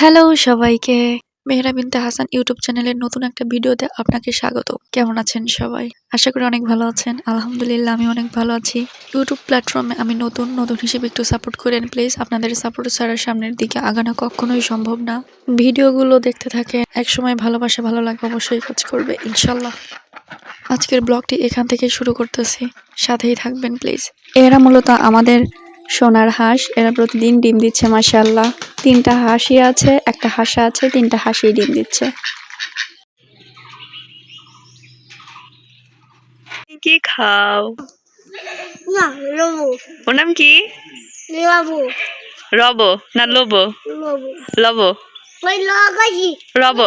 Hello সবাইকে। মেহরা বিনতে Hasan YouTube চ্যানেলের নতুন একটা ভিডিওতে আপনাকে স্বাগত। কেমন আছেন সবাই? আশা করি অনেক ভালো আছেন। আলহামদুলিল্লাহ, আমি অনেক ভালো আছি। ইউটিউব প্ল্যাটফর্মে আমি নতুন নতুন হিসেবে একটু সাপোর্ট করেন প্লিজ আপনাদের সাপোর্ট ছাড়া সামনের দিকে আগানো কখনোই সম্ভব না। ভিডিওগুলো দেখতে থাকেন একসময় ভালোবাসা ভালো লাগে অবশ্যই কাজ করবে, ইনশাল্লাহ। আজকের ব্লগটি এখান থেকে শুরু করতেছি। সাথেই থাকবেন প্লিজ এরা মূলত আমাদের সোনার হাঁস। এরা প্রতিদিন ডিম দিচ্ছে মাশাল্লাহ তিনটা হাসি আছে একটা হাঁসা আছে তিনটা হাসি ডিম দিচ্ছে। কি খাও? ওর নাম কি? রব না লব? লবু। লব। রব।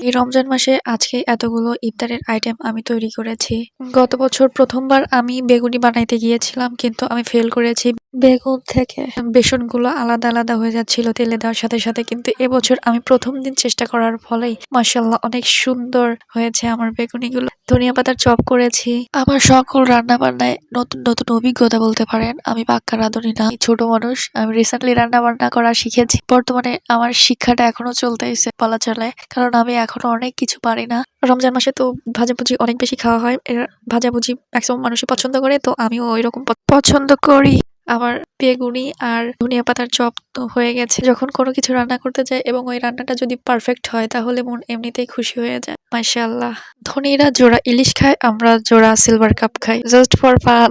এই রমজান মাসে আজকে এতগুলো ইফতারের আইটেম আমি তৈরি করেছি। গত বছর প্রথমবার আমি বেগুনি বানাইতে গিয়েছিলাম কিন্তু আমি ফেল করেছি। বেগুন থেকে বেসনগুলো আলাদা আলাদা হয়ে যাচ্ছিল, তেলে দেওয়ার সাথে সাথে। কিন্তু এবছর আমি প্রথম দিন চেষ্টা করার ফলেই মাসাল্লাহ অনেক সুন্দর হয়েছে আমার বেগুনিগুলো। ধনিয়া পাতার চপ করেছি। আমার সকল রান্না বান্নায় নতুন নতুন অভিজ্ঞতা বলতে পারেন, আমি পাক্কা রাঁধুনি না ছোট মানুষ, আমি রিসেন্টলি রান্না বান্না করা শিখেছি। বর্তমানে আমার শিক্ষাটা এখনও চলতেছে বলা চলে কারণ আমি এখনও অনেক কিছু পারি না। রমজান মাসে তো ভাজাভুজি অনেক বেশি খাওয়া হয়, এর ভাজাভুজি ম্যাক্সিমাম মানুষই পছন্দ করে, তো আমিও ওই রকম পছন্দ করি। আমার বেগুনি আর ধনিয়া পাতার চপ হয়ে গেছে। যখন কোনো কিছু রান্না করতে যাই এবং ওই রান্নাটা যদি পারফেক্ট হয়, তাহলে মন এমনিতেই খুশি হয়ে যায়। মাশাআল্লাহ। ধনীরা জোড়া ইলিশ খায়, আমরা জোড়া সিলভার কাপ খাই। জাস্ট ফর ফান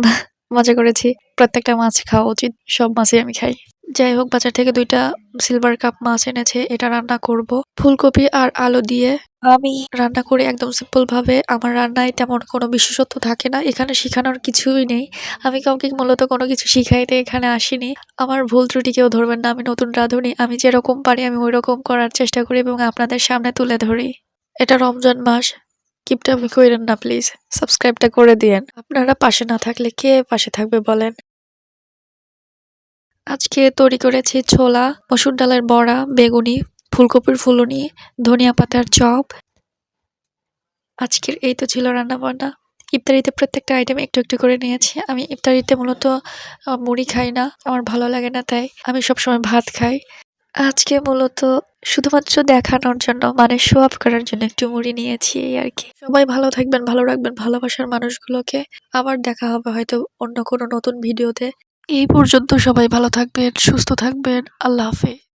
মজা করেছি। প্রত্যেকটা মাছ খাওয়া উচিত, সব মাছই আমি খাই। যাই হোক, বাজার থেকে দুইটা সিলভার কাপ মাছ এনেছে, এটা রান্না করব। ফুলকপি আর আলু দিয়ে আমি রান্না করি একদম সিম্পল ভাবে আমার রান্নায় তেমন কোনো বিশেষত্ব থাকে না। এখানে শেখানোর কিছুই নেই। আমি কাউকে মূলত কোনো কিছু শিখাইতে এখানে আসিনি। আমার ভুল ত্রুটি কেউ ধরবেন না। আমি নতুন রাঁধুনি। আমি যেরকম পারি আমি ওই রকম করার চেষ্টা করি এবং আপনাদের সামনে তুলে ধরি। এটা রমজান মাস। কিপটা আমি কইরেন না প্লিজ সাবস্ক্রাইবটা করে দিয়েন। আপনারা পাশে না থাকলে কে পাশে থাকবে বলেন? আজকে তৈরি করেছি ছোলা, মসুর ডালের বড়া, বেগুনি ফুলকপির ফুলুনি ধনিয়া পাতার চপ। আজকের এই তো ছিল রান্না বান্না ইফতারিতে প্রত্যেকটা আইটেম একটু একটু করে নিয়েছি। আমি ইফতারিতে মূলত মুড়ি খাই না, আমার ভালো লাগে না তাই আমি সবসময় ভাত খাই। আজকে মূলত শুধুমাত্র দেখানোর জন্য মানে শো আপ করার জন্য একটু মুড়ি নিয়েছি এই আর কি। সবাই ভালো থাকবেন, ভালো রাখবেন ভালোবাসার মানুষগুলোকে। আবার দেখা হবে হয়তো অন্য কোনো নতুন ভিডিওতে। এই পর্যন্ত সবাই ভালো থাকবেন, সুস্থ থাকবেন। আল্লাহ হাফেজ।